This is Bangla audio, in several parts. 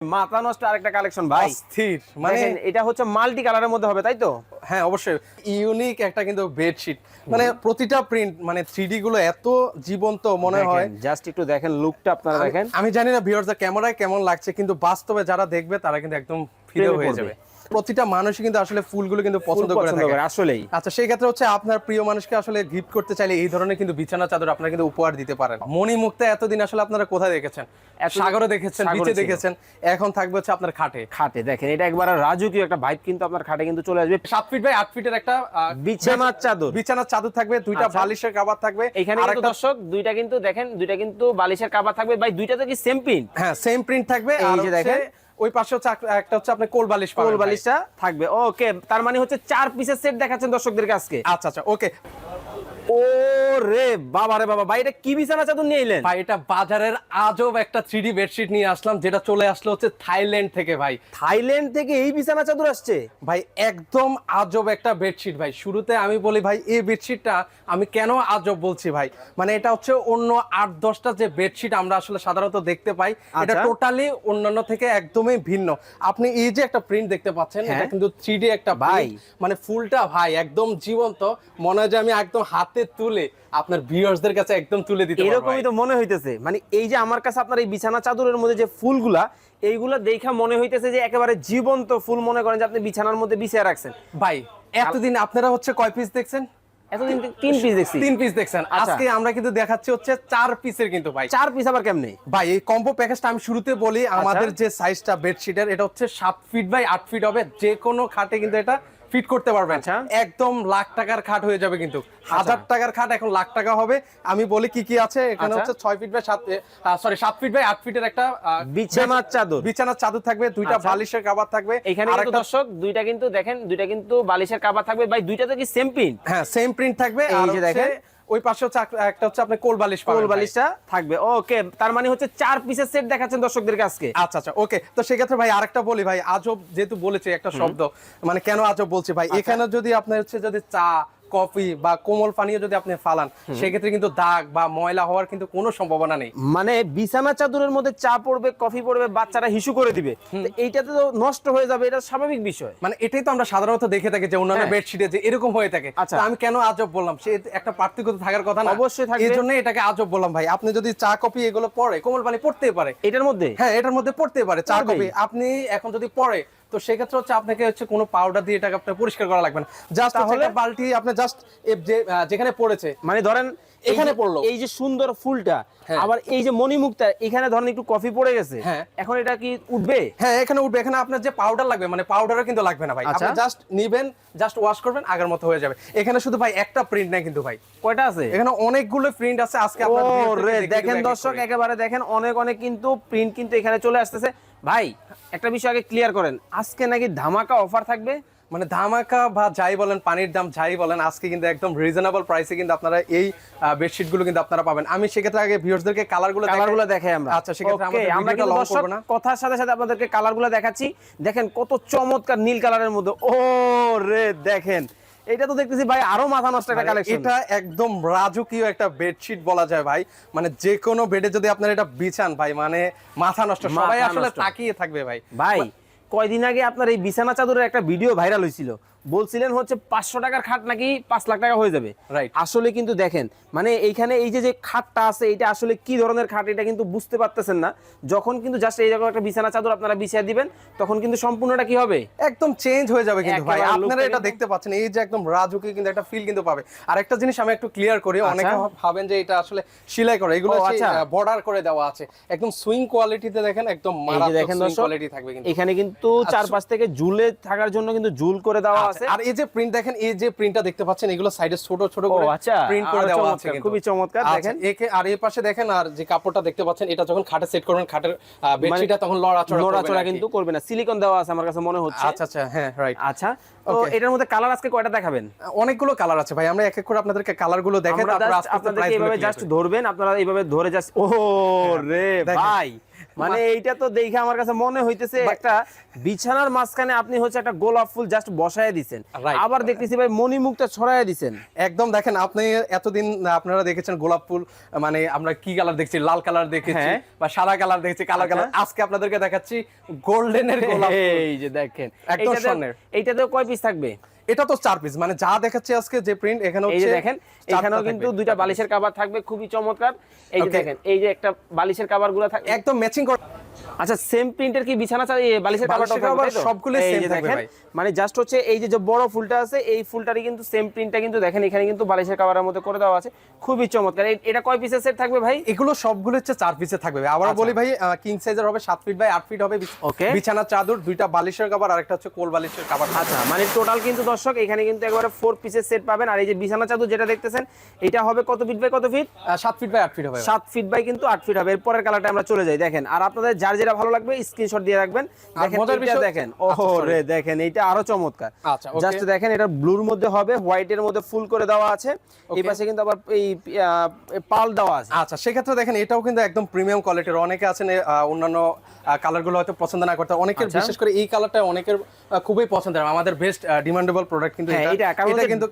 মাথা নষ্ট আরেকটা কালেকশন ভাই। স্থির মানে এটা হচ্ছে মাল্টি কালারের মধ্যে হবে তাই তো? হ্যাঁ অবশ্যই। ইউনিক একটা কিন্তু বেডশিট মানে প্রতিটা প্রিন্ট মানে থ্রিডি গুলো এত জীবন্ত মনে হয়। জাস্ট একটু দেখেন লুকটা আপনারা দেখেন। আমি জানি না ভিউয়ার্স ক্যামেরায় কেমন লাগছে কিন্তু বাস্তবে যারা দেখবে তারা কিন্তু একদম ফিরে হয়ে যাবে। প্রতিটা মানুষই কিন্তু আসলে ফুলগুলো কিন্তু পছন্দ করে থাকে। আসলেই। আচ্ছা সেই ক্ষেত্রে হচ্ছে আপনার প্রিয় মানুষকে আসলে গিফট করতে চাইলে এই ধরনের কিন্তু বিছানা চাদর আপনারা কিন্তু উপহার দিতে পারেন। মণি মুক্তা এতদিন আসলে আপনারা কোথায় দেখেছেন? সাগরে দেখেছেন বিচে দেখেছেন এখন থাকবে হচ্ছে আপনার খাটে। খাটে দেখেন এটা একবার রাজকীয় একটা ভাইব কিন্তু আপনার খাটে কিন্তু চলে আসবে। সাত ফিট বাই আট ফিটের একটা বিছানার চাদর। বিছানার চাদর থাকবে দুইটা আচ্ছা। বালিশের কাবার থাকবে এখানে কিন্তু দর্শক দুইটা কিন্তু দেখেন দুইটা কিন্তু বালিশের কাবার থাকবে। ভাই দুইটা তো কি সেম প্রিন্ট হ্যাঁ সেম প্রিন্ট থাকবে এই যে দেখেন। ওই পাশে হচ্ছে একটা হচ্ছে আপনার কোল বালিশ কোল। বালিশটা থাকবে। ওকে তার মানে হচ্ছে চার পিসের সেট দেখাচ্ছেন দর্শকদেরকে আজকে। আচ্ছা আচ্ছা ওকে ও রে বাবা রে বাবা ভাই এটা কি বিছানা চাদর নিয়ে এলেন? ভাই এটা বাজারের আজব একটা থ্রি বেডশিট নিয়ে আসলাম যেটা চলে আসলো হচ্ছে থাইল্যান্ড থেকে ভাই। থাইল্যান্ড থেকে এই বিছানা চাদর আসছে? ভাই একদম আজব একটা বেডশিট ভাই। শুরুতে আমি বলি ভাই এই বেডশিটটা আমি কেন আজব বলছি ভাই? মানে এটা হচ্ছে অন্য আট দশটা যে বেডশিট আমরা আসলে সাধারণত দেখতে পাই এটা আচ্ছা। টোটালি অন্যান্য থেকে একদমই ভিন্ন। আপনি এই যে একটা প্রিন্ট দেখতে পাচ্ছেন এটা হ্যাঁ। কিন্তু থ্রি একটা। ভাই। মানে ফুলটা ভাই একদম জীবন্ত। মনে হয় যে আমি একদম হাতে তুলে আপনার ভিউয়ার্সদের কাছে একদম তুলে দিতে এরকমই তো মনে হইতেছে। মানে এই যে আমার কাছে আপনার এই বিছানা চাদরের মধ্যে যে ফুলগুলা এইগুলা দেখা মনে হইতেছে যে একেবারে জীবন্ত ফুল মনে করেন যে আপনি বিছানার মধ্যে বিছিয়ে রাখছেন। ভাই এতদিন আপনারা হচ্ছে কয় পিস দেখছেন? এতদিন তিন পিস দেখছি। তিন পিস দেখছেন। আচ্ছা। আজকে আমরা কিন্তু দেখাচ্ছি হচ্ছে চার পিসের কিন্তু ভাই। চার পিস আবার কেমনে? ভাই এই কম্বো প্যাকেজটা আমি শুরুতে বলি আচ্ছা। আমাদের যে সাইজটা বেডশিটের এটা হচ্ছে সাত ফিট বাই আট ফিট হবে। যে কোনো খাটে কিন্তু এটা ফিট করতে পারবেন। আচ্ছা। একদম লাখ টাকার খাট হয়ে যাবে কিন্তু। হাজার টাকার খাট এখন লাখ টাকা হবে। আমি বলি কি কি আছে? এখানে আচ্ছা। হচ্ছে ছয় ফিট বাই সাত সরি সাত ফিট বাই আট ফিটের একটা বিছানার চাদর। বিছানার চাদর থাকবে দুইটা আচ্ছা। বালিশের কাবার থাকবে এখানে দর্শক দুইটা কিন্তু দেখেন দুইটা কিন্তু বালিশের কাবার থাকবে। ভাই দুইটা তো কি সেম প্রিন্ট হ্যাঁ সেম প্রিন্ট থাকবে। এই যে দেখেন। ওই পাশে হচ্ছে একটা হচ্ছে আপনার কোল বালিশ কোল। বালিশটা থাকবে। ওকে তার মানে হচ্ছে চার পিসের সেট দেখাচ্ছেন দর্শকদেরকে আজকে। আচ্ছা আচ্ছা ওকে। তো সেক্ষেত্রে ভাই আরেকটা বলি ভাই আজব যেহেতু বলেছে একটা শব্দ মানে কেন আজব বলছি ভাই? আচ্ছা। এখানে যদি আপনার হচ্ছে যদি চা কফি বা কোমল পানীয় যদি আপনি ফালান সেক্ষেত্রে কিন্তু দাগ বা ময়লা হওয়ার কিন্তু কোনো সম্ভাবনা নেই। মানে বিছানা চাদরের মধ্যে চা পড়বে কফি পড়বে বাচ্চারা হিসু করে দিবে। তো এইটাতে তো নষ্ট হয়ে যাবে এটা স্বাভাবিক বিষয়। মানে এটাই তো আমরা সাধারণত দেখে থাকি যে অন্যান্য হ্যাঁ। বেডশিটে যে এরকম হয়ে থাকে। আচ্ছা। আমি কেন আজব বললাম? সে একটা পার্থক্য তো থাকার কথা না। অবশ্যই থাকবে। এই জন্য এটাকে আজব বললাম ভাই। আপনি যদি চা কফি এগুলো পড়ে কোমল পানি পড়তে পারে। এটার মধ্যে? হ্যাঁ এটার মধ্যে পড়তে পারে। চা কফি আপনি এখন যদি পড়ে তো সেক্ষেত্রে হচ্ছে আপনাকে হচ্ছে কোনো পাউডার দিয়ে এটাকে আপনার পরিষ্কার করা লাগবে না জাস্ট তাহলে? একটা বালতি আপনি জাস্ট যেখানে পড়েছে মানে ধরেন এখানে পড়ল। এই যে সুন্দর ফুলটা হ্যাঁ। আবার এই যে মণিমুক্তা এখানে ধরেন একটু কফি পড়ে গেছে হ্যাঁ। এখন এটা কি উঠবে হ্যাঁ এখানে উঠবে এখানে আপনার যে পাউডার লাগবে মানে পাউডারও কিন্তু লাগবে না ভাই আচ্ছা। আপনি জাস্ট নিবেন জাস্ট ওয়াশ করবেন আগের মতো হয়ে যাবে এখানে শুধু ভাই একটা প্রিন্ট নাই কিন্তু ভাই কয়টা আছে এখানে অনেকগুলো প্রিন্ট আছে আজকে আপনার দেখেন দর্শক একেবারে দেখেন অনেক অনেক কিন্তু প্রিন্ট কিন্তু এখানে চলে আসতেছে ভাই একটা বিষয় আগে ক্লিয়ার করেন। আজকে নাকি ধামাকা অফার থাকবে? মানে ধামাকা বা যাই বলেন পানির দাম যাই বলেন আজকে কিন্তু একদম রিজনেবল প্রাইসে কিন্তু আপনারা এই বেডশিটগুলো কিন্তু আপনারা পাবেন। আমি সেক্ষেত্রে আগে ভিউয়ার্সদেরকে কালারগুলো কালারগুলো দেখাই আমরা। আচ্ছা সেক্ষেত্রে Okay, আমরা কিন্তু দর্শক কথার সাথে সাথে আপনাদেরকে কালারগুলো দেখাচ্ছি। দেখেন কত চমৎকার নীল কালারের মধ্যে। ও রে দেখেন। এটা তো দেখতেছি ভাই আরও মাথা নষ্ট একটা কালেকশন এটা একদম রাজকীয় একটা বেডশিট বলা যায় ভাই। মানে যে কোনো বেডে যদি আপনারা এটা বিছান ভাই মানে মাথা নষ্ট সবাই আসলে তাকিয়ে থাকবে ভাই। ভাই কয়দিন আগে আপনার এই বিছানা চাদরের একটা ভিডিও ভাইরাল হয়েছিল। বলছিলেন হচ্ছে পাঁচশো টাকার খাট নাকি পাঁচ লাখ টাকা হয়ে যাবে। Right. আসলে কিন্তু দেখেন মানে এইখানে এই যে যে খাটটা আছে এটা আসলে কি ধরনের খাট এটা কিন্তু বুঝতে পারতেছেন না। যখন কিন্তু জাস্ট এই রকম একটা বিছানা চাদর আপনারা বিছিয়ে দিবেন তখন কিন্তু সম্পূর্ণটা কি হবে? একদম চেঞ্জ হয়ে যাবে কিন্তু ভাই। আপনারা এটা দেখতে পাচ্ছেন এই যে একদম রাজুকি কিন্তু একটা ফিল কিন্তু পাবে। আর একটা জিনিস আমি একটু ক্লিয়ার করি আচ্ছা। অনেকে ভাবেন যে এটা আসলে সেলাই করা এগুলো ও, আচ্ছা। বর্ডার করে দেওয়া আছে। একদম সুইং কোয়ালিটিতে দেখেন একদম মারাত্মক কোয়ালিটি থাকবে কিন্তু। এখানে কিন্তু চারপাশ থেকে ঝুলে থাকার জন্য কিন্তু ঝুল করে দেওয়া আছে। আচ্ছা, আর এই যে প্রিন্ট দেখেন এই যে প্রিন্টটা দেখতে পাচ্ছেন এগুলো সাইডে ছোট ছোট করে আচ্ছা, প্রিন্ট করে দেওয়া আছে খুবই চমৎকার, আচ্ছা, দেখেন। একে আর এই পাশে দেখেন আর যে কাপড়টা দেখতে পাচ্ছেন এটা যখন খাটে সেট করবেন খাটের বেডশিটটা তখন লড়াচড়া কি। কিন্তু করবে না। সিলিকন দেওয়া আছে আমার কাছে মনে হচ্ছে। আচ্ছা আচ্ছা হ্যাঁ রাইট আচ্ছা তো এটার মধ্যে কালার আজকে কয়টা দেখাবেন? অনেকগুলো কালার আছে ভাই আমরা এক এক করে আপনাদেরকে কালারগুলো দেখে আমরা তারপর just আস্তে আস্তে আপনাদেরকে প্রাইস এইভাবে জাস্ট ধরবেন আপনারা এইভাবে ধরে জাস্ট ও রে দেখেন। ভাই। মানে এইটা তো দেখে আমার কাছে মনে হইতেছে একটা বিছানার মাঝখানে আপনি হচ্ছে একটা গোলাপ ফুল জাস্ট বসায় দিছেন। আবার দেখতেছি ভাই মণিমুক্তা ছড়ায় দিছেন। একদম দেখেন আপনি এতদিন আপনারা দেখেছেন গোলাপ ফুল মানে আমরা কি কালার দেখছি? লাল কালার দেখেছি হ্যাঁ। বা সাদা কালার দেখেছি কালো কালার আচ্ছা। আজকে আপনাদেরকে দেখাচ্ছি গোল্ডেনের গোলাপ ফুল। এই যে দেখেন। একদম এইটাতে- কয় পিস থাকবে? এটা তো চার পিস মানে যা দেখাচ্ছে আজকে যে প্রিন্ট এখানে এই যে দেখেন এখানেও কিন্তু দুইটা বালিশের কাভার থাকবে খুবই চমৎকার। এই যে দেখেন এই যে একটা বালিশের কভারগুলো থাকবে একদম ম্যাচিং করে আচ্ছা সেম প্রিন্টের কি বিছানা চাই বালিশের কাভারটা সবগুলো থাকবে ভাই। মানে জাস্ট হচ্ছে এই যে যে বড় ফুলটা আছে এই ফুলটারই কিন্তু সেম প্রিন্টটা কিন্তু দেখেন এখানে কিন্তু বালিশের কাভারের মধ্যে করে দেওয়া আছে। খুবই চমৎকার। এটা কয় পিসের সেট থাকবে ভাই? এগুলো সবগুলো হচ্ছে চার পিসে থাকবে আবার আচ্ছা। বলি ভাই কিং সাইজের হবে সাত ফিট বাই আট ফিট হবে। বিছ- Okay. বিছানার চাদর দুইটা বালিশের কাবার আর একটা হচ্ছে কোল বালিশের কাবার আচ্ছা মানে টোটাল কিন্তু দর্শক এখানে কিন্তু একবারে ফোর পিসের সেট পাবেন। আর এই যে বিছানা চাদর যেটা দেখতেছেন এটা হবে কত ফিট বাই কত ফিট আহ, সাত ফিট বাই আট ফিট হবে। সাত ফিট বাই কিন্তু আট ফিট হবে। এরপরের কালারটা আমরা চলে যাই। দেখেন আর আপনাদের যার যেটা ভালো লাগবে স্ক্রিনশট দিয়ে রাখবেন। দেখেন এটা দেখেন। আচ্ছা, রে দেখেন এইটা আরও চমৎকার। আচ্ছা, জাস্ট দেখেন এটা ব্লুর মধ্যে হবে হোয়াইটের মধ্যে ফুল করে দেওয়া আছে। এই পাশে কিন্তু আবার এই পাল দেওয়া আছে। আচ্ছা সেক্ষেত্রে দেখেন এটাও কিন্তু একদম প্রিমিয়াম কোয়ালিটির অনেকে আছেন অন্যান্য কালারগুলো হয়তো পছন্দ না করতে। অনেকের আচ্ছা। বিশেষ করে এই কালারটা অনেকের খুবই পছন্দের। আমাদের বেস্ট ডিমান্ডেবল প্রোডাক্ট কিন্তু হ্যাঁ এটা। এটা কিন্তু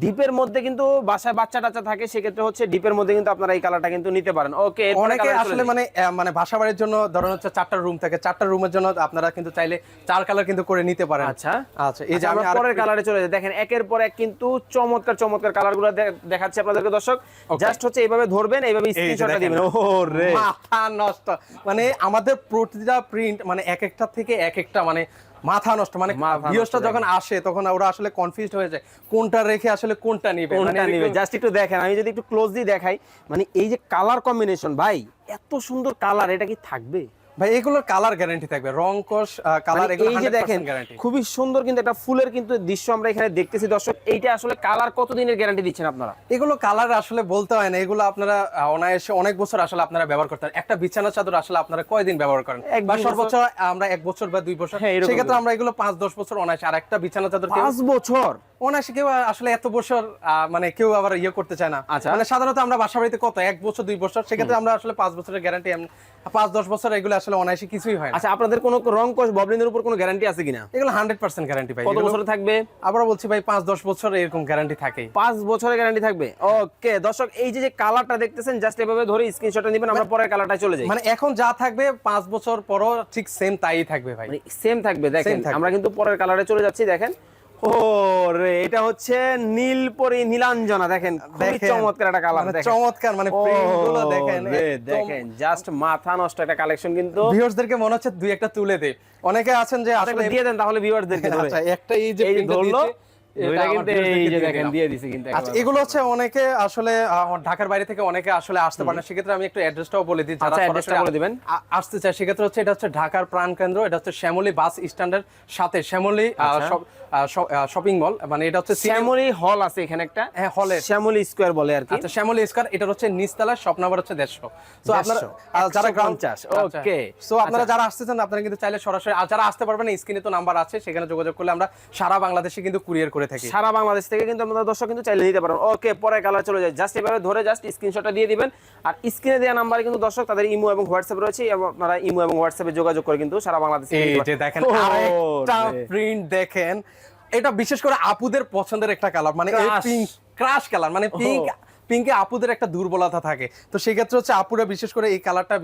ডিপের মধ্যে কিন্তু বাসায় বাচ্চা টাচ্চা থাকে সেক্ষেত্রে হচ্ছে ডিপের মধ্যে কিন্তু আপনারা এই কালারটা কিন্তু নিতে পারেন। ওকে অনেকে আসলে মানে মানে বাসা বাড়ির জন্য ধরেন হচ্ছে চারটা রুম থাকে চারটা রুমের জন্য আপনারা কিন্তু চাইলে চার কালার কিন্তু করে নিতে পারেন। আচ্ছা। আচ্ছা এই যে আচ্ছা, আমি আমরা পরের কালারে চলে যাই। দেখেন একের পর এক কিন্তু চমৎকার চমৎকার কালারগুলো দেখাচ্ছি আপনাদেরকে দর্শক। জাস্ট হচ্ছে এইভাবে ধরবেন এইভাবে এই স্ক্রিনশটটা দিবেন। ও রে মাথা নষ্ট। মানে আমাদের প্রতিটা প্রিন্ট মানে এক একটা থেকে এক একটা মানে মাথা নষ্ট মানে ভিউসটা যখন আসে তখন ওরা আসলে কনফিউজ হয়ে যায়। কোনটা রেখে আসলে কোনটা নিবে? মানে কোনটা নিবে জাস্ট একটু দেখেন আমি যদি একটু ক্লোজলি দেখাই মানে এই যে কালার কম্বিনেশন ভাই এত সুন্দর কালার এটা কি থাকবে? ভাই এগুলোর কালার গ্যারান্টি থাকবে। রং কোষ কালার মানে এগুলো এই যে দেখেন খুবই সুন্দর কিন্তু একটা ফুলের কিন্তু দৃশ্য আমরা এখানে দেখতেছি। দর্শক এইটা আসলে কালার কতদিনের গ্যারান্টি দিচ্ছেন আপনারা? এগুলো কালার আসলে বলতে হয় না। এগুলো আপনারা অনায়াসে অনেক বছর আসলে আপনারা ব্যবহার করতে পারেন। একটা বিছানা চাদর আসলে আপনারা কয়দিন ব্যবহার করেন? এক বা সর্বোচ্চ আমরা এক বছর বা দুই বছর। হ্যাঁ, সেক্ষেত্রে আমরা এগুলো পাঁচ দশ বছর অনায়াসে আর একটা বিছানা চাদর পাঁচ বছর? অনায়াসে কেউ আসলে এত বছর মানে কেউ আবার ইয়ে করতে চায় না। আচ্ছা। মানে সাধারণত আমরা বাসা বাড়িতে কত এক বছর দুই বছর? সেক্ষেত্রে আমরা আসলে পাঁচ বছরের গ্যারান্টি পাঁচ দশ বছর এগুলো আসলে অনায়াসে কিছুই হয় আচ্ছা আপনাদের কোনো রং কোষ ববলিনের উপর কোনো গ্যারান্টি আছে কিনা? এগুলো হান্ড্রেড পার্সেন্ট গ্যারান্টি পাই কত বছর থাকবে? আবার বলছি ভাই পাঁচ দশ বছর এরকম গ্যারান্টি থাকেই। পাঁচ বছরের গ্যারান্টি থাকবে। ওকে দর্শক এই যে কালারটা দেখতেছেন জাস্ট এভাবে ধরে স্ক্রিনশটটা নেবেন আমরা পরের কালারটা চলে যাই। মানে এখন যা থাকবে পাঁচ বছর পরও ঠিক সেম তাই থাকবে ভাই। মানে সেম থাকবে দেখেন আমরা কিন্তু পরের কালারে চলে যাচ্ছি দেখেন। ও রে এটা হচ্ছে নীলপরি নীলাঞ্জনা দেখেন খুবই চমৎকার একটা কালার মানে দেখেন চমৎকার মানে দেখেন দেখেন জাস্ট মাথা নষ্ট একটা কালেকশন কিন্তু ভিউয়ার্সদেরকে মনে হচ্ছে দুই একটা তুলে দে অনেকে আছেন যে আসলে আসলে দিয়ে দেন তাহলে ভিউয়ারদেরকে ধরে আচ্ছা একটা এই যে ধরলো আচ্ছা। এগুলো হচ্ছে অনেকে আসলে ঢাকার বাইরে থেকে অনেকে আসলে আসতে পারে না সেক্ষেত্রে আমি একটু অ্যাড্রেসটাও বলে দিই যারা আচ্ছা, অ্যাড্রেসটা বলে দিবেন। আসতে চায় সেক্ষেত্রে হচ্ছে এটা হচ্ছে ঢাকার প্রাণ কেন্দ্র এটা হচ্ছে শ্যামলী বাস স্ট্যান্ডের সাথে শ্যামলী আচ্ছা। শপিং মল মানে এটা হচ্ছে শ্যামলী হল আছে এখানে একটা। হ্যাঁ, এ। শ্যামলী স্কোয়ার বলে আর কি। আচ্ছা শ্যামলী স্কয়ার এটা হচ্ছে নিচতলা শপ নাম্বার হচ্ছে দেড়শো। তো আপনারা যারা একশো গ্রাউন্ড পঞ্চাশ, আচ্ছা। সো আপনারা যারা আসতেছেন আপনারা কিন্তু চাইলে সরাসরি আর যারা আসতে পারবেন স্ক্রিনে তো নাম্বার আছে সেখানে যোগাযোগ করলে আমরা সারা বাংলাদেশে কিন্তু কুরিয়ার করে থাকি। সারা বাংলাদেশ থেকে কিন্তু আমাদের দর্শক কিন্তু চাইলে নিতে পারেন। ওকে পরে কালার চলে যায় জাস্ট এভাবে ধরে জাস্ট স্ক্রিনশটটা দিয়ে দিবেন। আর স্ক্রিনে দেওয়া নাম্বারে কিন্তু দর্শক তাদের ইমো এবং হোয়াটসঅ্যাপ রয়েছে এবং আপনারা ইমো এবং হোয়াটসঅ্যাপে যোগাযোগ করে কিন্তু সারা বাংলাদেশে এই যে দেখেন আরেকটা প্রিন্ট দেখেন। এটা বিশেষ করে আপুদের পছন্দের একটা কালার মানে পিঙ্ক ক্রাশ কালার মানে পিঙ্ক পিঙ্কে আপুদের একটা দুর্বলতা থাকে। তো সেই ক্ষেত্রে হচ্ছে আপুরা বিশেষ করে এই কালারটা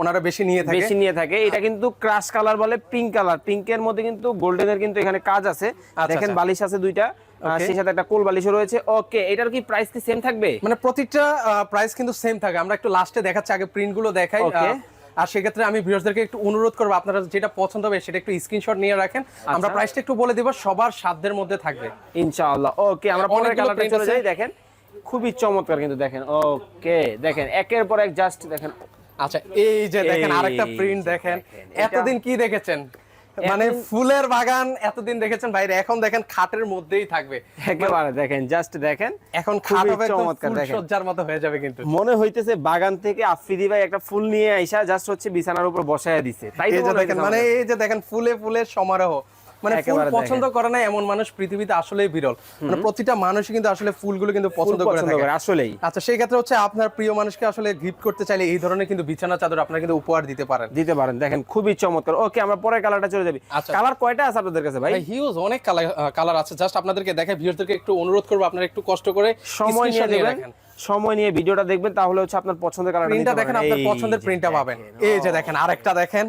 ওনারা বেশি নিয়ে থাকে। বেশি নিয়ে থাকে। এটা কিন্তু ক্রাশ কালার বলে পিঙ্ক কালার পিঙ্কের মধ্যে কিন্তু গোল্ডেনের কিন্তু এখানে কাজ আছে। দেখেন আচ্ছা। বালিশ আছে দুইটা। সেই সাথে একটা কোল বালিশও রয়েছে। ওকে এটার কি প্রাইস কি সেম থাকবে? মানে প্রতিটা প্রাইস কিন্তু সেম থাকে। আমরা একটু লাস্টে দেখাচ্ছি আগে প্রিন্টগুলো দেখাই। আর সেক্ষেত্রে আমি ভিউয়ার্সদেরকে একটু অনুরোধ করব আপনারা যেটা পছন্দ হবে সেটা একটু স্ক্রিনশট নিয়ে রাখেন। আমরা আচ্ছা। প্রাইসটা একটু বলে দেব সবার সাধ্যের মধ্যে থাকবে। ইনশাআল্লাহ। ওকে আমরা পরের কালারটা চলে যাই দেখেন। খুবই চমৎকার কিন্তু দেখেন। ওকে দেখেন একের পর এক জাস্ট দেখেন। আচ্ছা এই যে দেখেন আরেকটা প্রিন্ট দেখেন। এতদিন কি দেখেছেন? মানে ফুলের বাগান এতদিন দেখেছেন বাইরে এখন দেখেন খাটের মধ্যেই থাকবে। একেবারে দেখেন জাস্ট দেখেন এখন খাট হবে চমৎকার দেখেন। সজ্জার মতো হয়ে যাবে কিন্তু। মনে হইতেছে বাগান থেকে আফ্রিদি ভাই একটা ফুল নিয়ে আইসা জাস্ট হচ্ছে বিছানার উপর বসায় দিছে। তাই তো দেখেন মানে এই যে দেখেন ফুলে ফুলে সমারোহ। মানে ফুল পছন্দ করে না এমন মানুষ পৃথিবীতে আসলেই বিরল। মানে প্রতিটা মানুষই কিন্তু আসলে ফুলগুলো কিন্তু পছন্দ করে থাকে। আসলেই। আচ্ছা সেই ক্ষেত্রে হচ্ছে আপনার প্রিয় মানুষকে আসলে গিফট করতে চাইলে এই ধরনের কিন্তু বিছানা চাদর আপনারা কিন্তু উপহার দিতে পারেন। দিতে পারেন দেখেন খুবই চমৎকার। ওকে আমরা পরের কালারটা চলে যাবি। আচ্ছা। কালার কয়টা আছে আপনাদের কাছে ভাই? হিউজ অনেক কালার কালার আছে। জাস্ট আপনাদেরকে দেখে ভিউয়ারদেরকে একটু অনুরোধ করব আপনারা একটু কষ্ট করে সময় নিয়ে রাখেন সময় নিয়ে ভিডিওটা দেখবেন তাহলে হচ্ছে আপনার পছন্দের কালারটা দেখেন আপনার পছন্দের প্রিন্টটা পাবেন। এই যে দেখেন আরেকটা দেখেন।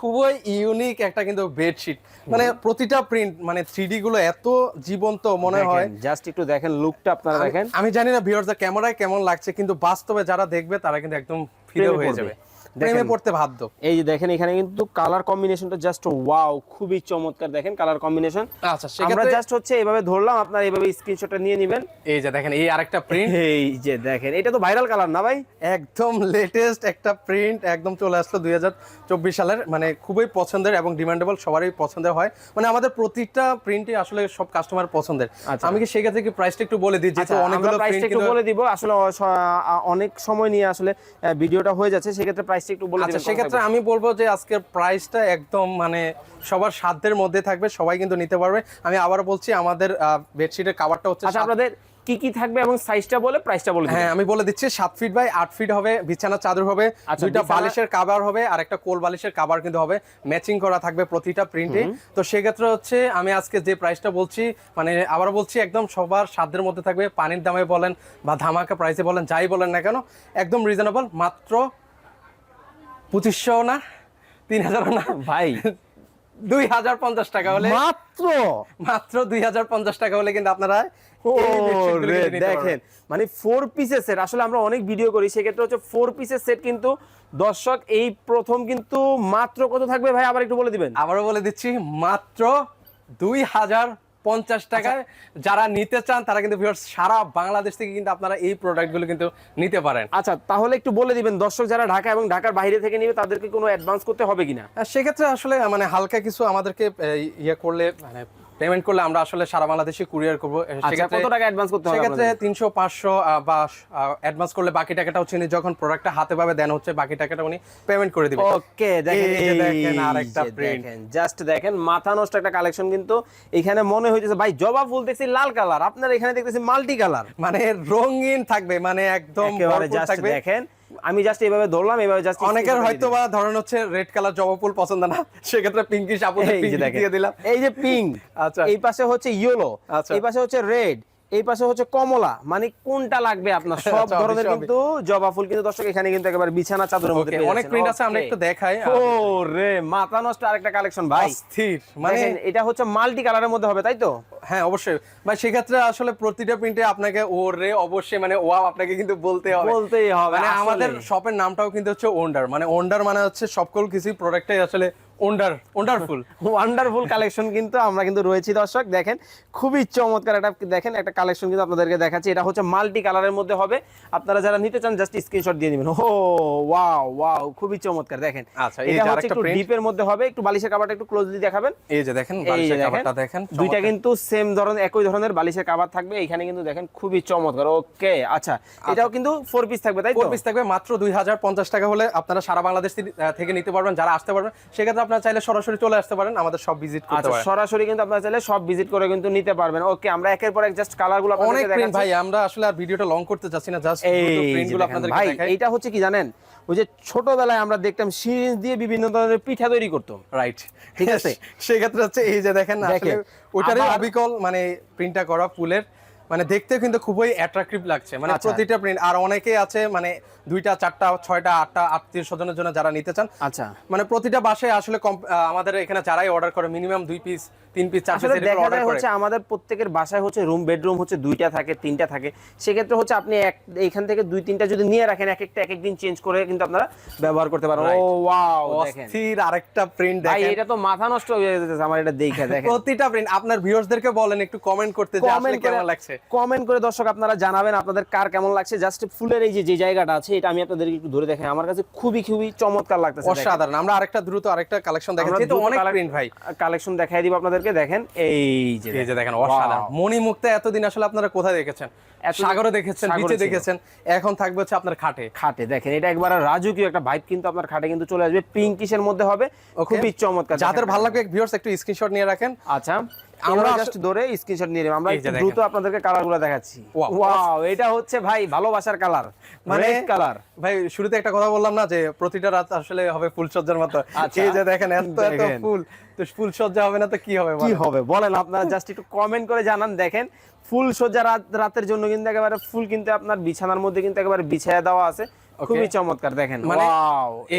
খুবই ইউনিক একটা কিন্তু বেডশিট মানে প্রতিটা প্রিন্ট মানে থ্রি গুলো এত জীবন্ত মনে হয়। জাস্ট একটু দেখেন লুকটা আপনারা দেখেন। আমি জানি না ভিউয়ার্স ক্যামেরায় কেমন লাগছে কিন্তু বাস্তবে যারা দেখবে তারা কিন্তু একদম ফিরে হয়ে যাবে। প্রেমে পড়তে বাধ্য। এই যে দেখেন এখানে কিন্তু কালার কম্বিনেশনটা জাস্ট ওয়াও খুবই চমৎকার। দেখেন কালার কম্বিনেশন আচ্ছা আমরা জাস্ট হচ্ছে এইভাবে ধরলাম আপনার এইভাবে স্ক্রিনশটটা নিয়ে নেবেন। এই যে দেখেন এই আরেকটা প্রিন্ট এই যে দেখেন এটা তো ভাইরাল কালার না ভাই? একদম লেটেস্ট একটা প্রিন্ট একদম চলে আসলো দুই সালের মানে খুবই পছন্দের এবং ডিমান্ডেবল সবারই পছন্দের হয়। মানে আমাদের প্রতিটা প্রিন্টই আসলে সব কাস্টমার পছন্দের। আচ্ছা। আমি কি সেক্ষেত্রে কি প্রাইসটা একটু বলে দিই? যেহেতু আচ্ছা, অনেকগুলো প্রাইসটা প্রিন্ট একটু বলে দিব। আসলে অনেক সময় নিয়ে আসলে ভিডিওটা হয়ে যাচ্ছে সেক্ষেত্রে প্রাইসটা একটু বলে আচ্ছা সেক্ষেত্রে আমি বলব যে আজকের প্রাইসটা একদম মানে সবার সাধ্যের মধ্যে থাকবে সবাই কিন্তু নিতে পারবে। আমি আবার বলছি আমাদের বেডশিটের কাভারটা হচ্ছে আচ্ছা আপনাদের কি কি থাকবে এবং সাইজটা বলে প্রাইসটা বলে হ্যাঁ আমি বলে দিচ্ছি সাত ফিট বাই আট ফিট হবে বিছানা চাদর হবে আচ্ছা, দুইটা বালিশের কাভার হবে আর একটা কোল বালিশের কাভার কিন্তু হবে। ম্যাচিং করা থাকবে প্রতিটা প্রিন্টে তো সেক্ষেত্রে হচ্ছে আমি আজকে যে প্রাইসটা বলছি মানে আবার বলছি একদম সবার সাধ্যের মধ্যে থাকবে। পানির দামে বলেন বা ধামাকা প্রাইসে বলেন যাই বলেন না কেন একদম রিজনেবল মাত্র পঁচিশশো না? তিন হাজার না? ভাই। দুই হাজার পঞ্চাশ টাকা হলে মাত্র? মাত্র দুই হাজার পঞ্চাশ টাকা হলে কিন্তু আপনারা। দেখেন মানে ফোর পিসের সেট আসলে আমরা অনেক ভিডিও করি সেক্ষেত্রে হচ্ছে ফোর পিসের সেট কিন্তু দর্শক এই প্রথম কিন্তু মাত্র কত থাকবে ভাই? আবার একটু বলে দিবেন। আবারও বলে দিচ্ছি মাত্র দুই হাজার পঞ্চাশ টাকায় যারা নিতে চান তারা কিন্তু সারা বাংলাদেশ থেকে কিন্তু আপনারা এই প্রোডাক্টগুলো কিন্তু নিতে পারেন। আচ্ছা তাহলে একটু বলে দিবেন দর্শক যারা ঢাকা এবং ঢাকার বাইরে থেকে নিবে তাদেরকে কোনো অ্যাডভান্স করতে হবে কিনা? সেক্ষেত্রে আসলে মানে হালকা কিছু আমাদেরকে ইয়ে করলে মানে পেমেন্ট করলে আমরা আসলে সারা বাংলাদেশে কুরিয়ার করব। আচ্ছা সেক্ষেত্রে কত টাকা অ্যাডভান্স করতে হবে সেক্ষেত্রে তিনশো পাঁচশো বা অ্যাডভান্স করলে বাকি টাকাটা হচ্ছে উনি যখন প্রোডাক্টটা হাতে পাবে দেন হচ্ছে বাকি টাকাটা উনি পেমেন্ট করে দিবে। ওকে দেখেন আরেকটা। দেখেন জাস্ট দেখেন মাথা নষ্ট একটা কালেকশন কিন্তু এখানে মনে হইতেছে ভাই জবা ফুল দেখছি লাল কালার আপনার এখানে দেখতেছি মাল্টি কালার মানে রঙিন থাকবে মানে একদম জাস্ট থাকবে। দেখেন আমি জাস্ট এইভাবে ধরলাম এইভাবে জাস্ট অনেকের হয়তো বা ধরেন হচ্ছে রেড কালার জবা ফুল পছন্দ না সেক্ষেত্রে পিঙ্কিশ সাপোর্ট দিয়ে দিলাম এই যে পিঙ্ক আচ্ছা। এই পাশে হচ্ছে ইয়েলো আচ্ছা। এই পাশে হচ্ছে রেড এই পাশে হচ্ছে কমলা। মানে কোনটা লাগবে আপনার? সব ধরনের কিন্তু জবা ফুল কিন্তু দর্শক এখানে কিন্তু একেবারে বিছানা চাদরের মধ্যে অনেক প্রিন্ট আছে আমরা একটু দেখাই। ও রে মাথা নষ্ট আরেকটা কালেকশন ভাই। অস্থির মানে এটা হচ্ছে মাল্টি কালারের মধ্যে হবে তাই তো? হ্যাঁ অবশ্যই। ভাই সেক্ষেত্রে আসলে প্রতিটা প্রিন্টে আপনাকে ও রে অবশ্যই মানে ওয়াও আপনাকে কিন্তু বলতে হবে। বলতেই হবে মানে আমাদের শপের নামটাও কিন্তু হচ্ছে ওন্ডার মানে ওন্ডার মানে হচ্ছে সকল কিছু প্রোডাক্টটাই আসলে ওন্ডার ওন্ডারফুল ওয়ান্ডারফুল কালেকশন কিন্তু আমরা কিন্তু রয়েছি দর্শক। দেখেন খুবই চমৎকার একটা দেখেন একটা কালেকশন কিন্তু আপনাদেরকে দেখাচ্ছি। এটা হচ্ছে মাল্টি কালারের মধ্যে হবে। আপনারা যারা নিতে চান জাস্ট স্ক্রিনশট দিয়ে দিবেন। ও ওয়াও ওয়াও খুবই চমৎকার দেখেন। আচ্ছা, এটা হচ্ছে একটু ডিপের মধ্যে হবে। একটু বালিশের কাভারটা একটু ক্লোজলি দেখাবেন। এই যে দেখেন বালিশের দেখেন। কাভারটা দেখেন দুইটা কিন্তু সেম ধরনের একই ধরনের বালিশের কাভার থাকবে। এখানে কিন্তু দেখেন খুবই চমৎকার। ওকে আচ্ছা এটাও কিন্তু ফোর পিস থাকবে তাই ফোর পিস থাকবে মাত্র দুই হাজার পঞ্চাশ টাকা হলে আপনারা সারা বাংলাদেশ থেকে নিতে পারবেন। যারা আসতে পারবেন সেক্ষেত্রে আপনারা চাইলে সরাসরি চলে আসতে পারেন আমাদের সব ভিজিট করতে আচ্ছা পারেন। সরাসরি কিন্তু আপনারা চাইলে সব ভিজিট করে কিন্তু নিতে পারবেন। ওকে আমরা একের পর এক জাস্ট কালারগুলো প্রিন্ট দেখাচ্ছি। ভাই আমরা আসলে আর ভিডিওটা লং করতে চাচ্ছি না জাস্ট এই প্রিন্ট যে গুলো ভাই এইটা হচ্ছে কি জানেন? ওই যে ছোটবেলায় আমরা দেখতাম সিরিঞ্জ দিয়ে বিভিন্ন ধরনের পিঠা তৈরি করতো। রাইট ঠিক আছে? সেক্ষেত্রে হচ্ছে এই যে দেখেন আসলে ওটারই অবিকল মানে প্রিন্টটা করা ফুলের মানে দেখতে কিন্তু খুবই অ্যাট্রাকটিভ লাগছে। মানে আচ্ছা। প্রতিটা প্রিন্ট আর অনেকেই আছে মানে দুইটা চারটা ছয়টা আটটা আত্মীয় স্বজনের জন্য যারা নিতে চান আচ্ছা। মানে প্রতিটা বাসায় আসলে আমাদের এখানে যারাই অর্ডার করে মিনিমাম দুই পিস তিন পিস চার পিস দেখা যায় হচ্ছে আমাদের প্রত্যেকের বাসায় হচ্ছে রুম বেডরুম হচ্ছে দুইটা থাকে তিনটা থাকে। সেক্ষেত্রে হচ্ছে আপনি এক এইখান থেকে দুই তিনটা যদি নিয়ে রাখেন এক একটা এক একদিন চেঞ্জ করে কিন্তু আপনারা ব্যবহার করতে পারেন ও. ওয়াও অস্থির আরেকটা প্রিন্ট দেখেন। এটা তো মাথা নষ্ট হয়ে যেতেছে আমার এটা দেখে দেখেন। প্রতিটা প্রিন্ট আপনার ভিউয়ার্সদেরকে বলেন একটু কমেন্ট করতে যে আসলে কেমন লাগছে। কমেন্ট করে দর্শক আপনারা জানাবেন আপনাদের কার কেমন লাগছে। জাস্ট ফুলের এই যে জায়গাটা আছে এটা আমি আপনাদেরকে একটু ধরে দেখেন আমার কাছে খুবই খুবই চমৎকার লাগতেছে অসাধারণ। আমরা আরেকটা দ্রুত আরেকটা কালেকশন দেখাচ্ছি। তো অনেক প্রিন্ট ভাই। কালেকশন দেখাই দিব আপনাদেরকে। দেখেন এই যে এই যে দেখেন. অসাধারণ। মণিমুক্তা এতদিন আসলে আপনারা কোথায় দেখেছেন? সাগরে দেখেছেন বিচে দেখেছেন। এখন থাকবে হচ্ছে আপনার খাটে। খাটে দেখেন এটা একবার রাজুকীয় একটা ভাইব কিন্তু আপনার খাটে কিন্তু চলে আসবে। পিঙ্কিশের মধ্যে হবে. খুবই চমৎকার। যাদের ভালো লাগবে ভিউয়ার্স একটু স্ক্রিনশট নিয়ে রাখেন। আচ্ছা। আমরা জাস্ট ধরে স্ক্রিনশট নিয়ে আমরা। দ্রুত আপনাদেরকে কালারগুলো দেখাচ্ছি। ওয়াও এটা হচ্ছে ভাই ভালোবাসার কালার মানে কালার ভাই শুরুতে একটা কথা বললাম না যে প্রতিটা রাত আসলে হবে ফুলসজ্জার মতো। আচ্ছা। এই যে দেখেন এত এত। ফুল। তো ফুলসজ্জা হবে না তো কি হবে কি? হবে? বলেন আপনারা জাস্ট একটু কমেন্ট করে জানান। দেখেন ফুল সজ্জা রাত রাতের জন্য কিন্তু একেবারে ফুল কিন্তু আপনার বিছানার মধ্যে কিন্তু একেবারে বিছায়া দেওয়া আছে। খুবই চমৎকার দেখেন। মানে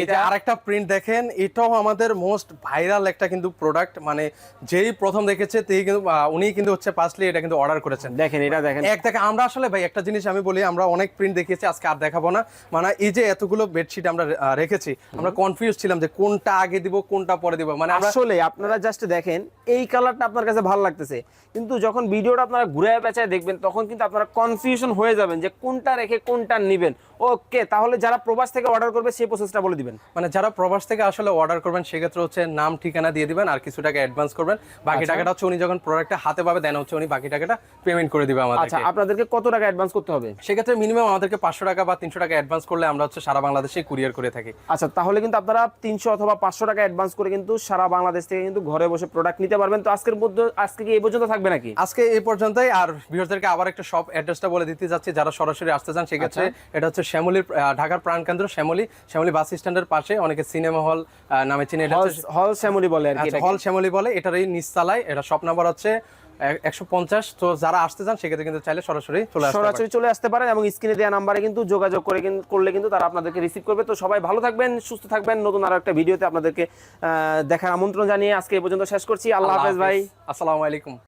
যে আরেকটা প্রিন্ট দেখেন এটাও আমাদের মোস্ট ভাইরাল একটা কিন্তু প্রোডাক্ট মানে যেই প্রথম দেখেছে তেই কিন্তু উনি কিন্তু হচ্ছে পার্সলি এটা কিন্তু অর্ডার করেছেন। দেখেন এটা দেখেন। এক দেখে আমরা আসলে ভাই একটা জিনিস আমি বলি আমরা অনেক প্রিন্ট দেখিয়েছি আজকে আর দেখাবো না। মানে এই যে এতগুলো বেডশিট আমরা রেখেছি আমরা কনফিউজ ছিলাম যে কোনটা আগে দিব কোনটা পরে দিব। মানে আসলে আপনারা জাস্ট দেখেন এই কালারটা আপনার কাছে ভালো লাগতেছে। কিন্তু যখন ভিডিওটা আপনারা ঘুরে পেঁচায় দেখবেন তখন কিন্তু আপনারা কনফিউশন হয়ে যাবেন যে কোনটা রেখে কোনটা নেবেন। ওকে তাহলে যারা প্রবাস থেকে অর্ডার করবে সেই প্রসেসটা বলে দিবেন। মানে যারা প্রবাস থেকে আসলে অর্ডার করবেন সেক্ষেত্রে হচ্ছে নাম ঠিকানা দিয়ে দিবেন আর কিছু টাকা অ্যাডভান্স করবেন। বাকি টাকাটা হচ্ছে উনি যখন প্রোডাক্টটা হাতে পাবে দেন হচ্ছে উনি বাকি টাকাটা পেমেন্ট করে দিবে আমাদের আচ্ছা আপনাদেরকে কত টাকা অ্যাডভান্স করতে হবে? সেক্ষেত্রে মিনিমাম আমাদেরকে পাঁচশো টাকা বা তিনশো টাকা অ্যাডভান্স করলে আমরা হচ্ছে সারা বাংলাদেশে কুরিয়ার করে থাকি। আচ্ছা তাহলে কিন্তু আপনারা তিনশো অথবা পাঁচশো টাকা অ্যাডভান্স করে কিন্তু সারা বাংলাদেশ থেকে কিন্তু ঘরে বসে প্রোডাক্ট নিতে পারবেন। তো আজকের মধ্যে আজকে কি এই পর্যন্ত থাকবে নাকি? আজকে এই পর্যন্তই আর ভিউয়ারদেরকে আবার একটা শপ অ্যাড্রেসটা বলে দিতে যাচ্ছি। যারা সরাসরি আসতে চান সেক্ষেত্রে এটা হচ্ছে শ্যামলির ঢাকার প্রাণকেন্দ্র শ্যামলি। শ্যামলি বাস স্ট্যান্ডের পাশে অনেকে সিনেমা হল নামে চিনে এটা হল শ্যামলি বলে আর কি আচ্ছা, হল শ্যামলি বলে এটার এই নিচতলায় এটা শপ নাম্বার হচ্ছে একশো পঞ্চাশ। তো যারা আসতে চান সেক্ষেত্রে কিন্তু চাইলে সরাসরি চলে সরাসরি চলে আসতে পারেন এবং স্ক্রিনে দেওয়া নাম্বারে কিন্তু যোগাযোগ করে করলে কিন্তু তারা আপনাদেরকে রিসিভ করবে। তো সবাই ভালো থাকবেন সুস্থ থাকবেন। নতুন আরও একটা ভিডিওতে আপনাদেরকে দেখার আমন্ত্রণ জানিয়ে আজকে এই পর্যন্ত শেষ করছি। আল্লাহ হাফেজ ভাই। আসসালামু আলাইকুম।